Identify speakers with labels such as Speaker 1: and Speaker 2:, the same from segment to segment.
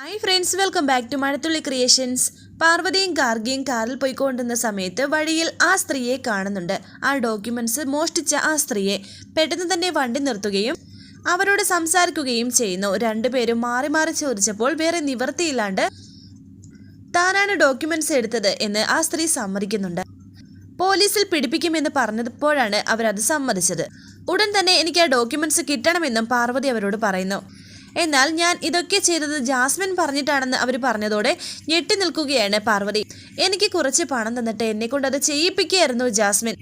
Speaker 1: Hi friends welcome back to Mazhathulli creations പാർവതിയും ഗാർഗിയും കാറിൽ പോയിക്കൊണ്ടിരുന്ന സമയത്ത് വഴിയിൽ ആ സ്ത്രീയെ കാണുന്നുണ്ട്. ആ ഡോക്യുമെന്റ്സ് മോഷ്ടിച്ച ആ സ്ത്രീയെ പെട്ടെന്ന് തന്നെ വണ്ടി നിർത്തുകയും അവരോട് സംസാരിക്കുകയും ചെയ്യുന്നു. രണ്ടുപേരും മാറി മാറി ചോദിച്ചപ്പോൾ വേറെ നിവർത്തിയില്ലാണ്ട് താനാണ് ഡോക്യുമെന്റ്സ് എടുത്തത് എന്ന് ആ സ്ത്രീ സമ്മതിക്കുന്നുണ്ട്. പോലീസിൽ പിടിപ്പിക്കുമെന്ന് പറഞ്ഞപ്പോഴാണ് അവരത് സമ്മതിച്ചത്. ഉടൻ തന്നെ എനിക്ക് ആ ഡോക്യുമെന്റ്സ് കിട്ടണമെന്നും പാർവതി അവരോട് പറയുന്നു. എന്നാൽ ഞാൻ ഇതൊക്കെ ചെയ്തത് ജാസ്മിൻ പറഞ്ഞിട്ടാണെന്ന് അവർ പറഞ്ഞതോടെ ഞെട്ടി നിൽക്കുകയാണ് പാർവതി. എനിക്ക് കുറച്ച് പണം തന്നിട്ട് എന്നെ കൊണ്ട് അത് ചെയ്യിപ്പിക്കുകയായിരുന്നു ജാസ്മിൻ.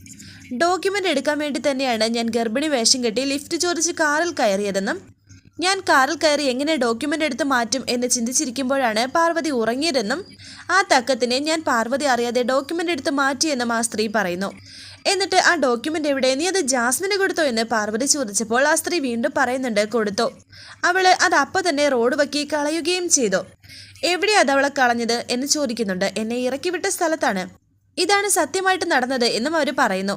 Speaker 1: ഡോക്യുമെന്റ് എടുക്കാൻ വേണ്ടി തന്നെയാണ് ഞാൻ ഗർഭിണി വേഷം കെട്ടി ലിഫ്റ്റ് ചോദിച്ച് കാറിൽ കയറിയതെന്നും ഞാൻ കാറിൽ കയറി എങ്ങനെ ഡോക്യുമെന്റ് എടുത്ത് മാറ്റും എന്ന് ചിന്തിച്ചിരിക്കുമ്പോഴാണ് പാർവതി ഉറങ്ങിയതെന്നും ആ തക്കത്തിനെ ഞാൻ പാർവതി അറിയാതെ ഡോക്യുമെന്റ് എടുത്ത് മാറ്റിയെന്നും ആ സ്ത്രീ പറയുന്നു. എന്നിട്ട് ആ ഡോക്യുമെന്റ് എവിടെ? നീ അത് ജാസ്മിന് കൊടുത്തോ എന്ന് പാർവതി ചോദിച്ചപ്പോൾ ആ സ്ത്രീ വീണ്ടും പറയുന്നുണ്ട് കൊടുത്തു. അവൾ അത് അപ്പൊ തന്നെ റോഡ് വക്കി കളയുകയും ചെയ്തു. എവിടെയാ അത് അവളെ കളഞ്ഞത്? എന്ന് ചോദിക്കുന്നുണ്ട്. എന്നെ ഇറക്കി വിട്ട സ്ഥലത്താണ്. ഇതാണ് സത്യമായിട്ട് നടന്നത് എന്നും അവർ പറയുന്നു.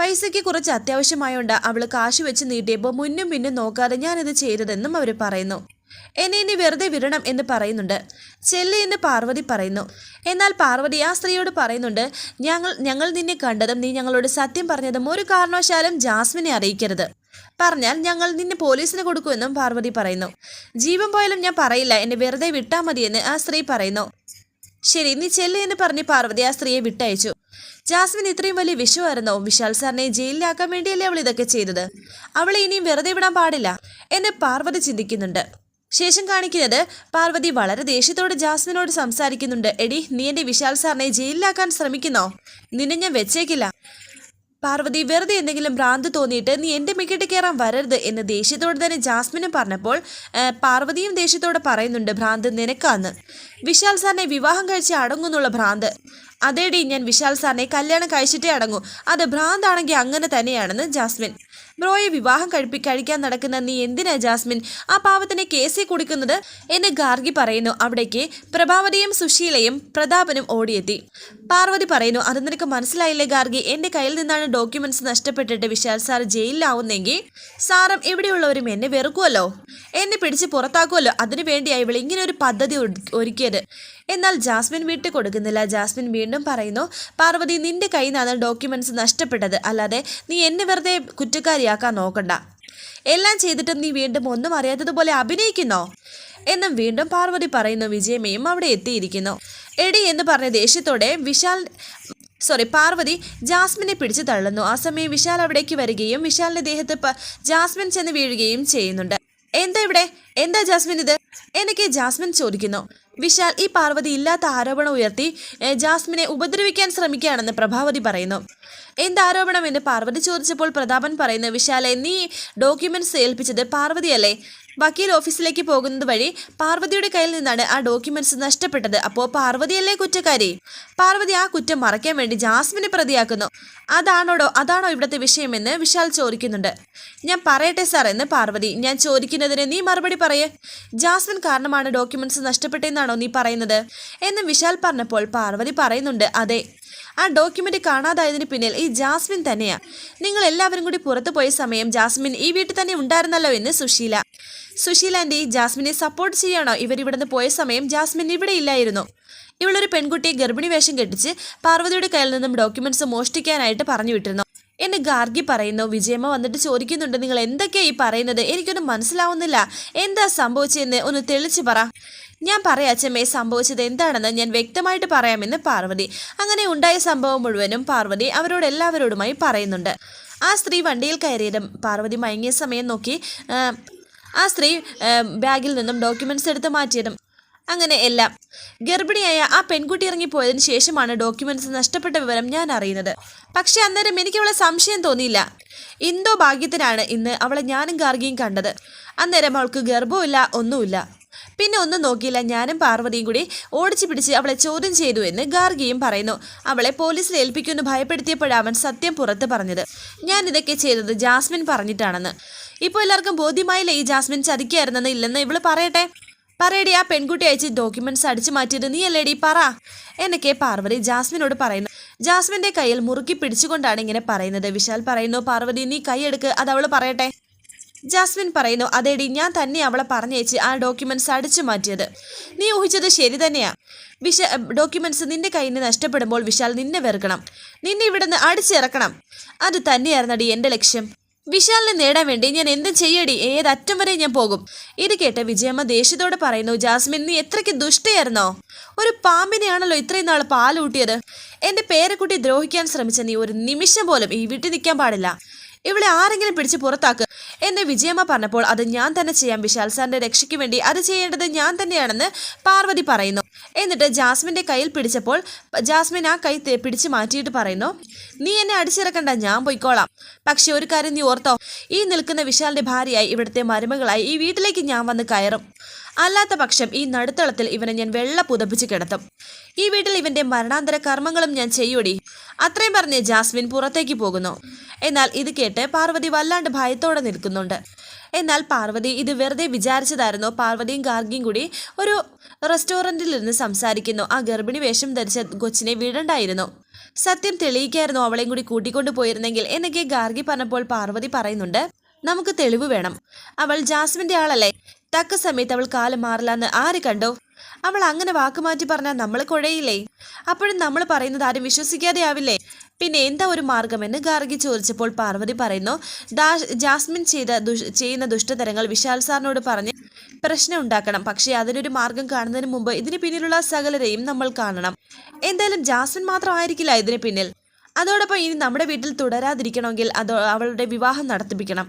Speaker 1: പൈസയ്ക്ക് കുറച്ച് അത്യാവശ്യമായോണ്ട് അവൾ കാശ് വെച്ച് നീട്ടിയപ്പോൾ മുന്നും പിന്നും നോക്കാതെ ഞാനിത് ചെയ്തതെന്നും അവർ പറയുന്നു. എന്നെ ഇനി വെറുതെ വിടണം എന്ന് പറയുന്നുണ്ട്. ചെല്ലി എന്ന് പാർവതി പറയുന്നു. എന്നാൽ പാർവതി ആ സ്ത്രീയോട് പറയുന്നുണ്ട് ഞങ്ങൾ ഞങ്ങൾ നിന്നെ കണ്ടതും നീ ഞങ്ങളോട് സത്യം പറഞ്ഞതും ഒരു കാരണവശാലും ജാസ്മിനെ അറിയിക്കരുത്. പറഞ്ഞാൽ ഞങ്ങൾ നിന്നെ പോലീസിന് കൊടുക്കുമെന്നും പാർവതി പറയുന്നു. ജീവൻ പോയാലും ഞാൻ പറയില്ല എന്നെ വെറുതെ വിട്ടാൽ മതിയെന്ന് ആ സ്ത്രീ പറയുന്നു. ശരി നീ ചെല്ലു എന്ന് പറഞ്ഞ് പാർവതി ആ സ്ത്രീയെ വിട്ടയച്ചു. ജാസ്മിൻ ഇത്രയും വലിയ വിഷമായിരുന്നോ വിശാൽ സാറിനെ ജയിലിലാക്കാൻ വേണ്ടിയല്ലേ അവൾ ഇതൊക്കെ ചെയ്തത്? അവളെ ഇനിയും വെറുതെ വിടാൻ പാടില്ല എന്ന് പാർവതി ചിന്തിക്കുന്നുണ്ട്. ശേഷം കാണിക്കുന്നത് പാർവതി വളരെ ദേഷ്യത്തോടെ ജാസ്മിനോട് സംസാരിക്കുന്നുണ്ട്. എടി നീ എന്റെ വിശാൽ സാറിനെ ജയിലിലാക്കാൻ ശ്രമിക്കുന്നോ? നിന്നെ ഞാൻ വെച്ചേക്കില്ല. പാർവതി വെറുതെ എന്തെങ്കിലും ഭ്രാന്ത് തോന്നിയിട്ട് നീ എന്റെ മിക്കട്ട് കയറാൻ വരരുത് എന്ന് ദേഷ്യത്തോട് തന്നെ ജാസ്മിനും പറഞ്ഞപ്പോൾ പാർവതിയും ദേഷ്യത്തോടെ പറയുന്നുണ്ട് ഭ്രാന്ത് നിനക്കാന്ന്. വിശാൽ സാറിനെ വിവാഹം കഴിച്ച് അടങ്ങുന്നുള്ള ഭ്രാന്ത്. അതേടി ഞാൻ വിശാൽ സാറിനെ കല്യാണം കഴിച്ചിട്ടേ അടങ്ങൂ. അത് ഭ്രാന്താണെങ്കിൽ അങ്ങനെ തന്നെയാണെന്ന് ജാസ്മിൻ. ബ്രോയെ വിവാഹം കഴിപ്പി കഴിക്കാൻ നടക്കുന്ന നീ എന്തിനാ ജാസ്മിൻ? ആ പാവത്തിനെ കേസി കുടിക്കുന്നത്? എന്ന് ഗാർഗി പറയുന്നു. അവിടേക്ക് പ്രഭാവതിയും സുശീലയും പ്രതാപനും ഓടിയെത്തി. പാർവതി പറയുന്നു അത് നിനക്ക് മനസ്സിലായില്ലേ ഗാർഗി? എന്റെ കയ്യിൽ നിന്നാണ് ഡോക്യുമെന്റ്സ് നഷ്ടപ്പെട്ടിട്ട് വിശാൽ സാർ ജയിലിലാവുന്നെങ്കിൽ സാറും ഇവിടെയുള്ളവരും എന്നെ വെറുക്കുമല്ലോ എന്നെ പിടിച്ച് പുറത്താക്കുമല്ലോ അതിനു വേണ്ടിയായി ഇവൾ ഇങ്ങനെ ഒരു പദ്ധതി ഒരുക്കിയത്. എന്നാൽ ജാസ്മിൻ വിട്ടു കൊടുക്കുന്നില്ല. ജാസ്മിൻ വീണ്ടും പറയുന്നു പാർവതി നിന്റെ കയ്യിൽ നിന്നാണ് ഡോക്യുമെന്റ്സ് നഷ്ടപ്പെട്ടത്. അല്ലാതെ നീ എന്നെ വെറുതെ കുറ്റക്കാരിയാക്കാൻ നോക്കണ്ട. എല്ലാം ചെയ്തിട്ടും നീ വീണ്ടും ഒന്നും അറിയാത്തതുപോലെ അഭിനയിക്കുന്നോ? എന്നും വീണ്ടും പാർവതി പറയുന്നു വിജയമയും അവിടെ എത്തിയിരിക്കുന്നു. എടി എന്ന് പറഞ്ഞ ദേഷ്യത്തോടെ വിശാൽ സോറി പാർവതി ജാസ്മിനെ പിടിച്ചു തള്ളുന്നു. ആ സമയം വിശാൽ അവിടേക്ക് വരികയും വിശാലിന്റെ ദേഹത്ത് ജാസ്മിൻ ചെന്ന് വീഴുകയും ചെയ്യുന്നുണ്ട്. എന്താ ഇവിടെ? എന്താ ജാസ്മിൻ ഇത്? എനിക്ക് ജാസ്മിൻ ചോദിക്കുന്നു. വിശാൽ ഈ പാർവതി ഇല്ലാത്ത ആരോപണം ഉയർത്തി ജാസ്മിനെ ഉപദ്രവിക്കാൻ ശ്രമിക്കുകയാണെന്ന് പ്രഭാവതി പറയുന്നു. എന്ത് ആരോപണം എന്ന് പാർവതി ചോദിച്ചപ്പോൾ പ്രതാപൻ പറയുന്ന വിശാലെ നീ ഡോക്യുമെന്റ്സ് ഏൽപ്പിച്ചത് പാർവതിയല്ലേ വക്കീൽ ഓഫീസിലേക്ക് പോകുന്നത് വഴി പാർവതിയുടെ കയ്യിൽ നിന്നാണ് ആ ഡോക്യുമെന്റ്സ് നഷ്ടപ്പെട്ടത്. അപ്പോൾ പാർവതിയല്ലേ കുറ്റക്കാരി? പാർവതി ആ കുറ്റം മറയ്ക്കാൻ വേണ്ടി ജാസ്മിനെ പ്രതിയാക്കുന്നു. അതാണോടോ അതാണോ ഇവിടുത്തെ വിഷയമെന്ന് വിശാൽ ചോദിക്കുന്നുണ്ട്. ഞാൻ പറയട്ടെ സാർ എന്ന് പാർവതി ഞാൻ ചോദിക്കുന്നതിന് നീ മറുപടി പറയേ. ജാസ്മിൻ കാരണമാണ് ഡോക്യുമെന്റ്സ് നഷ്ടപ്പെട്ടെന്നാണോ നീ പറയുന്നത്? എന്ന് വിശാൽ പറഞ്ഞപ്പോൾ പാർവതി പറയുന്നുണ്ട് അതെ ആ ഡോക്യുമെന്റ് കാണാതായതിന് പിന്നിൽ ഈ ജാസ്മിൻ തന്നെയാ. നിങ്ങൾ എല്ലാവരും കൂടി പുറത്തു പോയ സമയം ജാസ്മിൻ ഈ വീട്ടിൽ തന്നെ ഉണ്ടായിരുന്നല്ലോ എന്ന് സുശീല. സുശീല ആന്റി ജാസ്മിനെ സപ്പോർട്ട് ചെയ്യണോ? ഇവർ ഇവിടുന്ന് പോയ സമയം ജാസ്മിൻ ഇവിടെ ഇല്ലായിരുന്നു. ഇവളൊരു പെൺകുട്ടിയെ ഗർഭിണി വേഷം കെട്ടിച്ച് പാർവതിയുടെ കയ്യിൽ നിന്നും ഡോക്യുമെന്റ്സ് മോഷ്ടിക്കാനായിട്ട് പറഞ്ഞു വിട്ടിരുന്നു. എന്നെ ഗാർഗി പറയുന്നു. വിജയമ്മ വന്നിട്ട് ചോദിക്കുന്നുണ്ട് നിങ്ങൾ എന്തൊക്കെയാ ഈ പറയുന്നത്? എനിക്കൊന്നും മനസ്സിലാവുന്നില്ല. എന്താ സംഭവിച്ചതെന്ന് ഒന്ന് തെളിച്ചു പറ. ഞാൻ പറയാം അച്ഛമ്മേ സംഭവിച്ചത് എന്താണെന്ന് ഞാൻ വ്യക്തമായിട്ട് പറയാമെന്ന് പാർവതി. അങ്ങനെ ഉണ്ടായ സംഭവം മുഴുവനും പാർവതി അവരോട് എല്ലാവരോടുമായി പറയുന്നുണ്ട്. ആ സ്ത്രീ വണ്ടിയിൽ കയറിയതും പാർവതി മയങ്ങിയ സമയം നോക്കി ആ, സ്ത്രീ ബാഗിൽ നിന്നും ഡോക്യുമെന്റ്സ് എടുത്ത് മാറ്റിയതും അങ്ങനെ എല്ലാം. ഗർഭിണിയായ ആ പെൺകുട്ടി ഇറങ്ങിപ്പോയതിനു ശേഷമാണ് ഡോക്യുമെന്റ്സ് നഷ്ടപ്പെട്ട വിവരം ഞാൻ അറിയുന്നത്. പക്ഷെ അന്നേരം എനിക്ക് അവളെ സംശയം തോന്നിയില്ല. എന്തോ ഭാഗ്യത്തിനാണ് ഇന്ന് അവളെ ഞാനും ഗാർഗിയും കണ്ടത്. അന്നേരം അവൾക്ക് ഗർഭവുമില്ല ഒന്നുമില്ല. പിന്നെ ഒന്നും നോക്കിയില്ല. ഞാനും പാർവതിയും കൂടി ഓടിച്ചു പിടിച്ച് അവളെ ചോദ്യം ചെയ്തു എന്ന് ഗാർഗിയും പറയുന്നു. അവളെ പോലീസിൽ ഏൽപ്പിക്കുമെന്ന് ഭയപ്പെടുത്തിയപ്പോഴാണ് അവൻ സത്യം പുറത്ത് പറഞ്ഞത്. ഞാൻ ഇതൊക്കെ ചെയ്തത് ജാസ്മിൻ പറഞ്ഞിട്ടാണെന്ന്. ഇപ്പോൾ എല്ലാവർക്കും ബോധ്യമായില്ല ഈ ജാസ്മിൻ ചതിക്കായിരുന്നെന്ന്? ഇല്ലെന്ന് ഇവൾ പറയട്ടെ? പറയടി ആ പെൺകുട്ടി അയച്ച് ഡോക്യുമെന്റ്സ് അടിച്ചു മാറ്റിയത് നീ അല്ലേടി പറ. എന്നൊക്കെ പാർവതി ജാസ്മിനോട് പറയുന്നു. ജാസ്മിന്റെ കയ്യിൽ മുറുക്കി പിടിച്ചുകൊണ്ടാണ് ഇങ്ങനെ പറയുന്നത്. വിശാൽ പറയുന്നു പാർവതി നീ കൈയെടുക്ക് അത് അവൾ പറയട്ടെ. ജാസ്മിൻ പറയുന്നു അതേടി ഞാൻ തന്നെ അവളെ പറഞ്ഞയച്ച് ആ ഡോക്യുമെന്റ്സ് അടിച്ചു മാറ്റിയത്. നീ ഊഹിച്ചത് ശരി തന്നെയാ. വിശ ഡോക്യുമെന്റ്സ് നിന്റെ കയ്യിൽ നിന്ന് നഷ്ടപ്പെടുമ്പോൾ വിശാൽ നിന്നെ വെറുക്കണം. നിന്നെ ഇവിടുന്ന് അടിച്ചിറക്കണം. അത് തന്നെയായിരുന്നടി എന്റെ ലക്ഷ്യം. വിശാലിനെ നേടാൻ വേണ്ടി ഞാൻ എന്തും ചെയ്യടി? ഏതറ്റം വരെ ഞാൻ പോകും? ഇത് കേട്ട വിജയമ്മ ദേഷ്യത്തോടെ പറയുന്നു ജാസ്മിൻ നീ എത്രയ്ക്ക് ദുഷ്ടയായിരുന്നോ? ഒരു പാമ്പിനെയാണല്ലോ ഇത്രയും നാൾ പാലൂട്ടിയത്. എന്റെ പേരക്കുട്ടി ദ്രോഹിക്കാൻ ശ്രമിച്ച നീ ഒരു നിമിഷം പോലും ഈ വീട്ടിൽ നിൽക്കാൻ പാടില്ല. ഇവിടെ ആരെങ്കിലും പിടിച്ച് പുറത്താക്ക് എന്ന് വിജയമ്മ പറഞ്ഞപ്പോൾ അത് ഞാൻ തന്നെ ചെയ്യാം വിശാൽ സാറിന്റെ രക്ഷയ്ക്ക് വേണ്ടി അത് ചെയ്യേണ്ടത് ഞാൻ തന്നെയാണെന്ന് പാർവതി പറയുന്നു. എന്നിട്ട് ജാസ്മിന്റെ കയ്യിൽ പിടിച്ചപ്പോൾ ജാസ്മിൻ ആ കൈ പിടിച്ച് മാറ്റിയിട്ട് പറയുന്നു നീ എന്നെ അടിച്ചിറക്കണ്ട ഞാൻ പോയിക്കോളാം. പക്ഷെ ഒരു കാര്യം നീ ഓർത്തോ ഈ നിൽക്കുന്ന വിശാലിന്റെ ഭാര്യയായി ഇവിടുത്തെ മരുമകളായി ഈ വീട്ടിലേക്ക് ഞാൻ വന്ന് കയറും. അല്ലാത്ത പക്ഷം ഈ നടുത്തളത്തിൽ ഇവനെ ഞാൻ വെള്ള പുതപ്പിച്ച് കിടത്തും. ഈ വീട്ടിൽ ഇവന്റെ മരണാന്തര കർമ്മങ്ങളും ഞാൻ ചെയ്യൂടി. അത്രയും പറഞ്ഞ് ജാസ്മിൻ പുറത്തേക്ക് പോകുന്നു. എന്നാൽ ഇത് കേട്ട് പാർവതി വല്ലാണ്ട് ഭയത്തോടെ നിൽക്കുന്നുണ്ട്. എന്നാൽ പാർവതി ഇത് വെറുതെ വിചാരിച്ചതായിരുന്നു. പാർവതിയും ഗാർഗിയും കൂടി ഒരു റെസ്റ്റോറന്റിൽ ഇരുന്ന് സംസാരിക്കുന്നു. ആ ഗർഭിണി വേഷം ധരിച്ച കൊച്ചിനെ വിടണ്ടായിരുന്നു. സത്യം തെളിയിക്കായിരുന്നു അവളെയും കൂടി കൂട്ടിക്കൊണ്ടു പോയിരുന്നെങ്കിൽ എന്നൊക്കെ ഗാർഗി പറഞ്ഞപ്പോൾ പാർവതി പറയുന്നുണ്ട്. നമുക്ക് തെളിവ് വേണം. അവൾ ജാസ്മിന്റെ ആളല്ലേ. തക്ക സമയത്ത് അവൾ കാൽ മാറില്ലെന്ന് ആര് കണ്ടു? അവൾ അങ്ങനെ വാക്കുമാറ്റി പറഞ്ഞാൽ നമ്മൾ കുഴയില്ലേ? അപ്പോഴും നമ്മൾ പറയുന്നത് ആരും വിശ്വസിക്കാതെ ആവില്ലേ പിന്നെ എന്താ ഒരു മാർഗമെന്ന് ഗാർഗി ചോദിച്ചപ്പോൾ പാർവതി പറയുന്നു ജാസ്മിൻ ചെയ്ത ചെയ്യുന്ന ദുഷ്ടതരങ്ങൾ വിശാൽ സാറിനോട് പറഞ്ഞ് പ്രശ്നം ഉണ്ടാക്കണം. പക്ഷേ അതിനൊരു മാർഗം കാണുന്നതിന് മുമ്പ് ഇതിന് പിന്നിലുള്ള സകലരെയും നമ്മൾ കാണണം. എന്തായാലും ജാസ്മിൻ മാത്രമായിരിക്കില്ല ഇതിന് പിന്നിൽ. അതോടൊപ്പം ഇനി നമ്മുടെ വീട്ടിൽ തുടരാതിരിക്കണമെങ്കിൽ അതോ അവളുടെ വിവാഹം നടത്തിപ്പിക്കണം.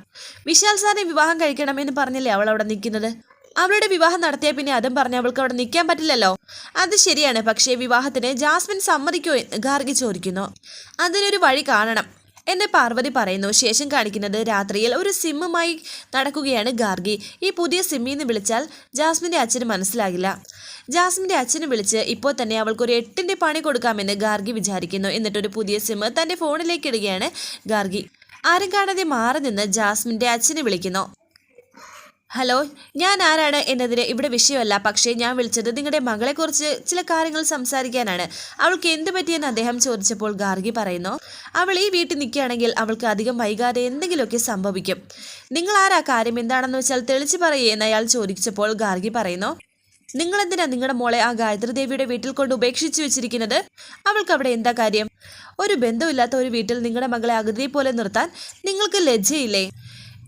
Speaker 1: വിശാൽ സാറിനെ വിവാഹം കഴിക്കണം എന്ന് പറഞ്ഞല്ലേ അവൾ അവിടെ നിൽക്കുന്നത്? അവളുടെ വിവാഹം നടത്തിയ പിന്നെ അതും പറഞ്ഞ് അവൾക്ക് അവിടെ നിൽക്കാൻ പറ്റില്ലല്ലോ. അത് ശരിയാണ്. പക്ഷേ വിവാഹത്തിന് ജാസ്മിൻ സമ്മതിക്കോ എന്ന് ഗാർഗി ചോദിക്കുന്നു. അതിനൊരു വഴി കാണണം എന്നെ പാർവതി പറയുന്നു. ശേഷം കാണിക്കുന്നത് രാത്രിയിൽ ഒരു സിമ്മുമായി നടക്കുകയാണ് ഗാർഗി. ഈ പുതിയ സിമ്മിൽ നിന്ന് വിളിച്ചാൽ ജാസ്മിന്റെ അച്ഛന് മനസ്സിലാകില്ല. ജാസ്മിന്റെ അച്ഛനെ വിളിച്ച് ഇപ്പോൾ തന്നെ അവൾക്കൊരു എട്ടിന്റെ പണി കൊടുക്കാമെന്ന് ഗാർഗി വിചാരിക്കുന്നു. എന്നിട്ടൊരു പുതിയ സിമ്മ് തന്റെ ഫോണിലേക്ക് ഇടുകയാണ് ഗാർഗി. ആരും കാണാതെ മാറി നിന്ന് ജാസ്മിന്റെ അച്ഛനെ വിളിക്കുന്നു. ഹലോ ഞാൻ ആരാണ് എന്നതിന് ഇവിടെ വിഷയമല്ല. പക്ഷേ ഞാൻ വിളിച്ചത് നിങ്ങളുടെ മകളെക്കുറിച്ച് ചില കാര്യങ്ങൾ സംസാരിക്കാനാണ്. അവൾക്ക് എന്ത് പറ്റിയെന്ന് അദ്ദേഹം ചോദിച്ചപ്പോൾ ഗാർഗി പറയുന്നു അവൾ ഈ വീട്ടിൽ നിൽക്കുകയാണെങ്കിൽ അവൾക്ക് അധികം വൈകാതെ എന്തെങ്കിലുമൊക്കെ സംഭവിക്കും. നിങ്ങൾ ആരാ? കാര്യം എന്താണെന്ന് വെച്ചാൽ തെളിച്ചു പറയേ എന്ന് അയാൾ ചോദിച്ചപ്പോൾ ഗാർഗി പറയുന്നു നിങ്ങൾ എന്തിനാ നിങ്ങളുടെ മോളെ ആ ഗായത്രി ദേവിയുടെ വീട്ടിൽ കൊണ്ട് ഉപേക്ഷിച്ചു വെച്ചിരിക്കുന്നത്? അവൾക്ക് അവിടെ എന്താ കാര്യം? ഒരു ബന്ധമില്ലാത്ത ഒരു വീട്ടിൽ നിങ്ങളുടെ മകളെ അഗതിയെ പോലെ നിർത്താൻ നിങ്ങൾക്ക് ലജ്ജയില്ലേ?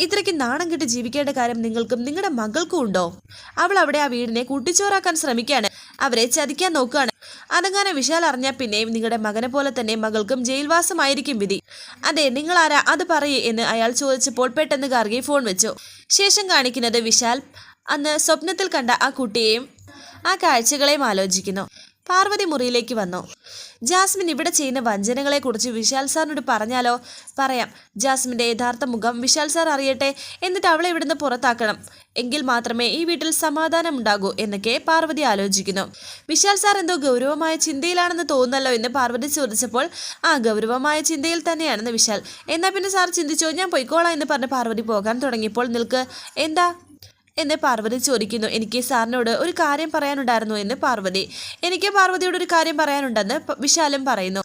Speaker 1: ഇത്രയ്ക്ക് നാണം കെട്ട് ജീവിക്കേണ്ട കാര്യം നിങ്ങൾക്കും നിങ്ങളുടെ മകൾക്കും ഉണ്ടോ? അവൾ അവിടെ ആ വീടിനെ കൂട്ടിച്ചോറാക്കാൻ ശ്രമിക്കുകയാണ്. അവരെ ചതിക്കാൻ നോക്കുകയാണ്. അതങ്ങനെ വിശാൽ അറിഞ്ഞാൽ പിന്നെയും നിങ്ങളുടെ മകനെ പോലെ തന്നെ മകൾക്കും ജയിൽവാസമായിരിക്കും വിധി. അതെ നിങ്ങൾ ആരാ അത് പറയേ എന്ന് അയാൾ ചോദിച്ചപ്പോൾ പെട്ടെന്ന് ഗാർഗി ഫോൺ വെച്ചു. ശേഷം കാണിക്കുന്നത് വിശാൽ. അന്ന് സ്വപ്നത്തിൽ കണ്ട ആ കുട്ടിയെയും ആ കാഴ്ചകളെയും ആലോചിക്കുന്നു. പാർവതി മുറിയിലേക്ക് വന്നു. ജാസ്മിൻ ഇവിടെ ചെയ്യുന്ന വഞ്ചനകളെക്കുറിച്ച് വിശാൽ സാറിനോട് പറഞ്ഞാലോ? പറയാം. ജാസ്മിന്റെ യഥാർത്ഥ മുഖം വിശാൽ സാർ അറിയട്ടെ എന്നിട്ട് അവളെ ഇവിടുന്ന് പുറത്താക്കണം. എങ്കിൽ മാത്രമേ ഈ വീട്ടിൽ സമാധാനം ഉണ്ടാകൂ എന്നൊക്കെ പാർവതി ആലോചിക്കുന്നു. വിശാൽ സാർ എന്തോ ഗൗരവമായ ചിന്തയിലാണെന്ന് തോന്നുന്നല്ലോ എന്ന് പാർവതി ചോദിച്ചപ്പോൾ ആ ഗൗരവമായ ചിന്തയിൽ തന്നെയാണെന്ന് വിശാൽ. എന്നാ പിന്നെ സാർ ചിന്തിച്ചോ? ഞാൻ പൊയ്ക്കോളാം എന്ന് പറഞ്ഞ് പാർവതി പോകാൻ തുടങ്ങിയപ്പോൾ നിൽക്ക് എന്താ? എന്ന് പാർവതി ചോദിക്കുന്നു. എനിക്ക് സാറിനോട് ഒരു കാര്യം പറയാനുണ്ടായിരുന്നു എന്ന് പാർവതി. എനിക്ക് പാർവതിയോട് ഒരു കാര്യം പറയാനുണ്ടെന്ന് വിശാലം പറയുന്നു.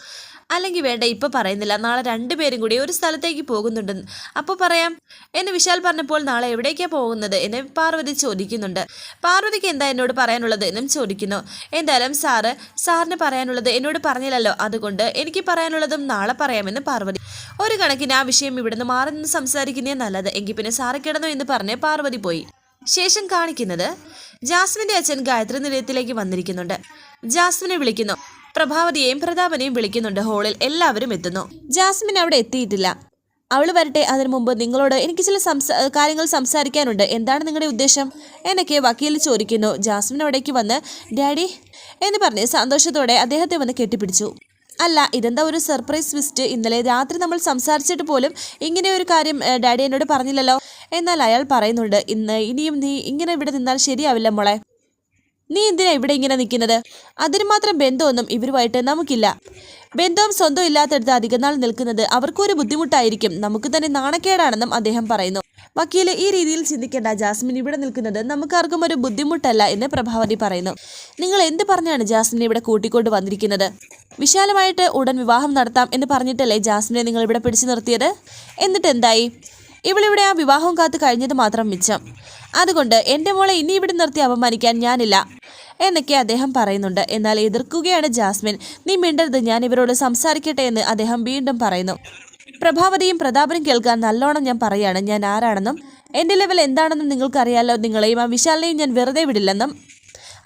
Speaker 1: അല്ലെങ്കിൽ വേണ്ട ഇപ്പൊ പറയുന്നില്ല. നാളെ രണ്ടുപേരും കൂടി ഒരു സ്ഥലത്തേക്ക് പോകുന്നുണ്ടെന്ന് അപ്പോൾ പറയാം. എന്ന് വിശാൽ പറഞ്ഞപ്പോൾ നാളെ എവിടേക്കാണ് പോകുന്നത് എന്നെ പാർവതി ചോദിക്കുന്നുണ്ട്. പാർവതിക്ക് എന്താ എന്നോട് പറയാനുള്ളത് എന്നും ചോദിക്കുന്നു. എന്തായാലും സാറ് സാറിന് പറയാനുള്ളത് എന്നോട് പറഞ്ഞില്ലല്ലോ. അതുകൊണ്ട് എനിക്ക് പറയാനുള്ളതും നാളെ പറയാമെന്ന് പാർവതി. ഒരു കണക്കിന് ആ വിഷയം ഇവിടുന്ന് മാറി നിന്ന് സംസാരിക്കുന്നേ നല്ലത്. എങ്കിൽ പിന്നെ സാറ് കിടന്നു എന്ന് പറഞ്ഞ് പാർവതി പോയി. ശേഷം കാണിക്കുന്നത് ജാസ്മിന്റെ അച്ഛൻ ഗായത്രി നിലയത്തിലേക്ക് വന്നിരിക്കുന്നുണ്ട്. ജാസ്മിനെ വിളിക്കുന്നു. പ്രഭാവതിയെയും പ്രതാപനെയും വിളിക്കുന്നുണ്ട്. ഹോളിൽ എല്ലാവരും എത്തുന്നു. ജാസ്മിൻ അവിടെ എത്തിയിട്ടില്ല. അവൾ വരട്ടെ അതിനു മുമ്പ് നിങ്ങളോട് എനിക്ക് ചില കാര്യങ്ങൾ സംസാരിക്കാനുണ്ട്. എന്താണ് നിങ്ങളുടെ ഉദ്ദേശം? എന്നൊക്കെ വക്കീൽ ചോദിക്കുന്നു. ജാസ്മിൻ അവിടേക്ക് വന്ന് ഡാഡി എന്ന് പറഞ്ഞ് സന്തോഷത്തോടെ അദ്ദേഹത്തെ വന്ന് കെട്ടിപ്പിടിച്ചു. അല്ല ഇതെന്താ ഒരു സർപ്രൈസ് വിസ്റ്റ് ഇന്നലെ രാത്രി നമ്മൾ സംസാരിച്ചിട്ട് പോലും ഇങ്ങനെ ഒരു കാര്യം ഡാഡി എന്നോട് പറഞ്ഞില്ലല്ലോ. എന്നാൽ അയാൾ പറയുന്നുണ്ട് ഇന്ന് ഇനിയും നീ ഇങ്ങനെ ഇവിടെ നിന്നാൽ ശരിയാവില്ല മോളെ. നീ എന്തിനാ ഇവിടെ ഇങ്ങനെ നിൽക്കുന്നത്? അതിന് മാത്രം ബന്ധമൊന്നും ഇവരുമായിട്ട് നമുക്കില്ല. ബന്ധവും സ്വന്തം ഇല്ലാത്തടുത്ത് അധികം നാൾ നിൽക്കുന്നത് അവർക്കൊരു ബുദ്ധിമുട്ടായിരിക്കും. നമുക്ക് തന്നെ നാണക്കേടാണെന്നും അദ്ദേഹം പറയുന്നു. വക്കീൽ ഈ രീതിയിൽ ചിന്തിക്കേണ്ട. ജാസ്മിൻ ഇവിടെ നിൽക്കുന്നത് നമുക്കാർക്കും ഒരു ബുദ്ധിമുട്ടല്ല എന്ന് പ്രഭാവതി പറയുന്നു. നിങ്ങൾ എന്ത് പറഞ്ഞാണ് ജാസ്മിനെ ഇവിടെ കൂട്ടിക്കൊണ്ട് വന്നിരിക്കുന്നത്? വിശാലമായിട്ട് ഉടൻ വിവാഹം നടത്താം എന്ന് പറഞ്ഞിട്ടല്ലേ ജാസ്മിനെ നിങ്ങൾ ഇവിടെ പിടിച്ചു നിർത്തിയത്? എന്നിട്ട് എന്തായി ഇവളിവിടെ ആ വിവാഹം കാത്തു കഴിഞ്ഞത് മാത്രം മിച്ചം. അതുകൊണ്ട് എന്റെ മോളെ ഇനി ഇവിടെ നിർത്തി അപമാനിക്കാൻ ഞാനില്ല എന്നൊക്കെ അദ്ദേഹം പറയുന്നുണ്ട്. എന്നാൽ എതിർക്കുകയാണ് ജാസ്മിൻ. നീ മിണ്ടരുത് ഞാൻ ഇവരോട് സംസാരിക്കട്ടെ എന്ന് അദ്ദേഹം വീണ്ടും പറയുന്നു. പ്രഭാവതിയും പ്രതാപനും കേൾക്കാൻ നല്ലോണം ഞാൻ പറയാണ് ഞാൻ ആരാണെന്നും എന്റെ ലെവൽ എന്താണെന്നും നിങ്ങൾക്കറിയാലോ നിങ്ങളെയും ആ വിശാലിനെയും ഞാൻ വെറുതെ വിടില്ലെന്നും.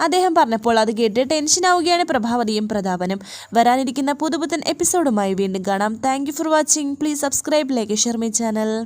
Speaker 1: അദ്ദേഹം പറഞ്ഞപ്പോൾ അത് കേട്ട് ടെൻഷനാവുകയാണ് പ്രഭാവതിയും പ്രതാപനും. വരാനിരിക്കുന്ന പുതുപുത്തൻ എപ്പിസോഡുമായി വീണ്ടും കാണാം. Thank for watching please subscribe like share my channel